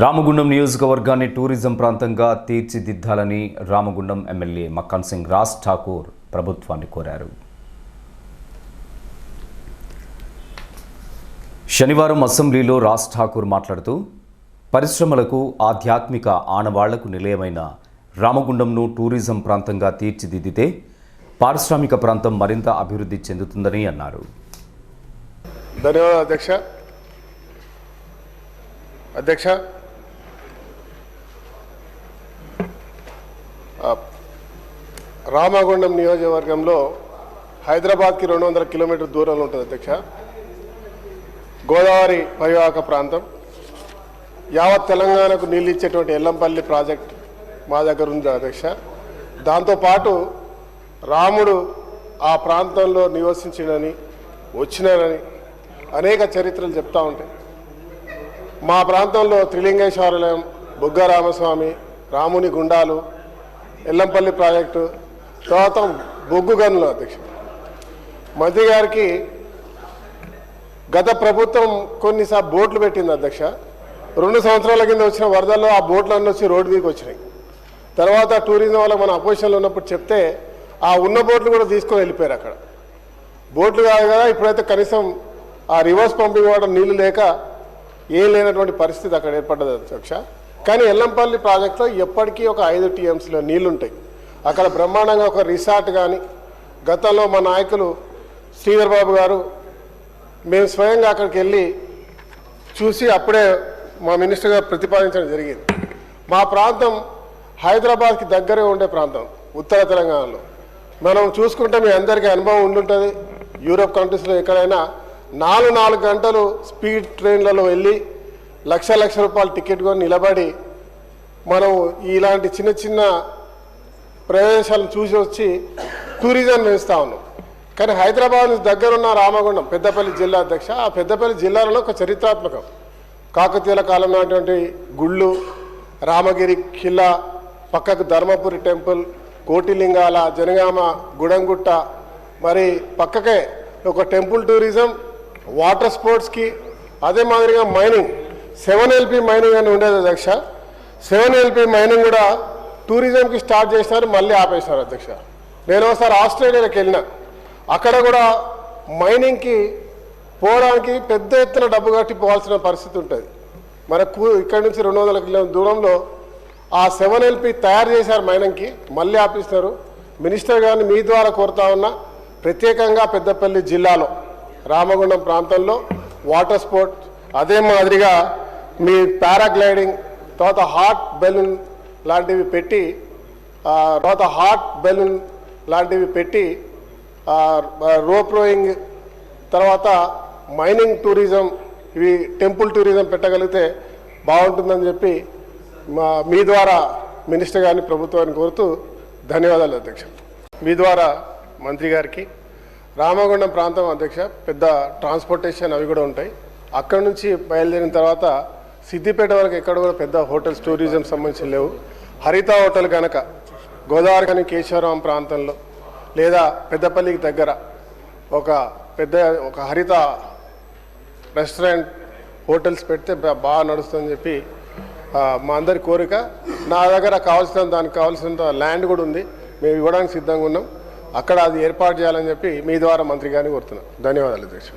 రామగుండం నియోజకవర్గాన్ని టూరిజం ప్రాంతంగా తీర్చిదిద్దాలని రామగుండం ఎమ్మెల్యే మక్కన్ సింగ్ రాజ్ ఠాకూర్ ప్రభుత్వాన్ని కోరారు. శనివారం అసెంబ్లీలో రాజ్ ఠాకూర్ మాట్లాడుతూ పరిశ్రమలకు ఆధ్యాత్మిక ఆనవాళ్ళకు నిలయమైన రామగుండంను టూరిజం ప్రాంతంగా తీర్చిదిద్దితే పారిశ్రామిక ప్రాంతం మరింత అభివృద్ధి చెందుతుందని అన్నారు. ధన్యవాదాలు అధ్యక్ష. అధ్యక్ష రామగుండం నియోజకవర్గంలో హైదరాబాద్కి రెండు వందల కిలోమీటర్ దూరంలో ఉంటుంది అధ్యక్ష. గోదావరి పరివాహక ప్రాంతం. యావత్ తెలంగాణకు నీళ్ళు ఇచ్చేటువంటి ఎల్లంపల్లి ప్రాజెక్ట్ మా దగ్గర ఉంది అధ్యక్ష. దాంతోపాటు రాముడు ఆ ప్రాంతంలో నివసించినని వచ్చినారని అనేక చరిత్రలు చెప్తూ ఉంటాయి. మా ప్రాంతంలో త్రిలింగేశ్వరాలయం బుగ్గ రామస్వామి రాముని గుండాలు ఎల్లంపల్లి ప్రాజెక్టు తర్వాత బొగ్గు గనులు అధ్యక్ష మంత్రి గారికి గత ప్రభుత్వం కొన్నిసార్లు బోట్లు పెట్టింది అధ్యక్ష. రెండు సంవత్సరాల కింద వచ్చిన వరదల్లో ఆ బోట్లు అన్నీ వచ్చి రోడ్డు మీదకి వచ్చినాయి. తర్వాత టూరిజం వల్ల మన అపోజిషన్లో ఉన్నప్పుడు చెప్తే ఆ ఉన్న బోట్లు కూడా తీసుకొని వెళ్ళిపోయారు అక్కడ. బోట్లు కాదు కదా ఇప్పుడైతే కనీసం ఆ రివర్స్ పంపింగ్ వాటర్ నీళ్ళు లేక ఏం లేనటువంటి పరిస్థితి అక్కడ ఏర్పడ్డది అధ్యక్ష. కానీ ఎల్లంపల్లి ప్రాజెక్టులో ఎప్పటికీ ఒక ఐదు టీఎంసీలో నీళ్ళుంటాయి. అక్కడ బ్రహ్మాండంగా ఒక రిసార్ట్ కానీ గతంలో మా నాయకులు శ్రీధర్ బాబు గారు మేము స్వయంగా అక్కడికి వెళ్ళి చూసి అప్పుడే మా మినిస్టర్ గారు ప్రతిపాదించడం జరిగింది. మా ప్రాంతం హైదరాబాద్కి దగ్గరే ఉండే ప్రాంతం ఉత్తర తెలంగాణలో. మనం చూసుకుంటే మీ అందరికీ అనుభవం ఉండుంటుంది యూరోప్ కంట్రీస్లో ఎక్కడైనా నాలుగు నాలుగు గంటలు స్పీడ్ ట్రైన్లలో వెళ్ళి లక్ష లక్ష రూపాయల టికెట్ కొని నిలబడి మనం ఇలాంటి చిన్న చిన్న ప్రదేశాలను చూసి వచ్చి టూరిజం పెంచుతా ఉన్నాం. కానీ హైదరాబాద్ దగ్గర దగ్గరున్న రామగుండం పెద్దపల్లి జిల్లా అధ్యక్ష ఆ పెద్దపల్లి జిల్లాలో ఒక చరిత్రాత్మకం. కాకతీయుల కాలం నాటువంటి గుళ్ళు రామగిరి ఖిల్లా పక్కకు ధర్మపురి టెంపుల్ కోటిలింగాల జనగామ గుడంగుట్ట మరి పక్కకే ఒక టెంపుల్ టూరిజం వాటర్ స్పోర్ట్స్కి అదే మాదిరిగా మైనింగ్ సెవెన్ ఎల్పి మైనింగ్ అని ఉండేది అధ్యక్ష. సెవెన్ ఎల్పి మైనింగ్ కూడా టూరిజంకి స్టార్ట్ చేసినారు మళ్ళీ ఆపేసినారు అధ్యక్ష. నేను ఒకసారి ఆస్ట్రేలియాకి వెళ్ళిన. అక్కడ కూడా మైనింగ్కి పోవడానికి పెద్ద ఎత్తున డబ్బు కట్టి పోవాల్సిన పరిస్థితి ఉంటుంది. మనకు ఇక్కడ నుంచి రెండు వందల కిలోమీటర్ దూరంలో ఆ సెవెన్ ఎల్పి తయారు చేశారు మైనింగ్కి మళ్ళీ ఆపిస్తారు మినిస్టర్ గారిని మీ ద్వారా కోరుతా ఉన్నా ప్రత్యేకంగా పెద్దపల్లి జిల్లాలో రామగుండం ప్రాంతంలో వాటర్ స్పోర్ట్ అదే మాదిరిగా మీ పారాగ్లైడింగ్ తర్వాత హాట్ బెలూన్ లాంటివి పెట్టి తర్వాత హాట్ బెలూన్ లాంటివి పెట్టి రోప్ రోయింగ్ తర్వాత మైనింగ్ టూరిజం ఇవి టెంపుల్ టూరిజం పెట్టగలిగితే బాగుంటుందని చెప్పి మా మీ ద్వారా మినిస్టర్ గారిని ప్రభుత్వాన్ని కోరుతూ ధన్యవాదాలు అధ్యక్ష. మీ ద్వారా మంత్రి గారికి రామగుండం ప్రాంతం అధ్యక్ష పెద్ద ట్రాన్స్పోర్టేషన్ అవి కూడా ఉంటాయి. అక్కడ నుంచి బయలుదేరిన తర్వాత సిద్దిపేట వరకు ఎక్కడ కూడా పెద్ద హోటల్స్ టూరిజం సంబంధించి లేవు. హరిత హోటల్ కనుక గోదావరి కానీ కేశవరం ప్రాంతంలో లేదా పెద్దపల్లికి దగ్గర ఒక పెద్ద ఒక హరిత రెస్టారెంట్ హోటల్స్ పెడితే బాగా నడుస్తుందని చెప్పి మా అందరి కోరిక. నా దగ్గర కావాల్సిన దానికి కావాల్సినంత ల్యాండ్ కూడా ఉంది. మేము ఇవ్వడానికి సిద్ధంగా ఉన్నాం. అక్కడ అది ఏర్పాటు చేయాలని చెప్పి మీ ద్వారా మంత్రి గారిని కోరుతున్నాం. ధన్యవాదాలు అధ్యక్ష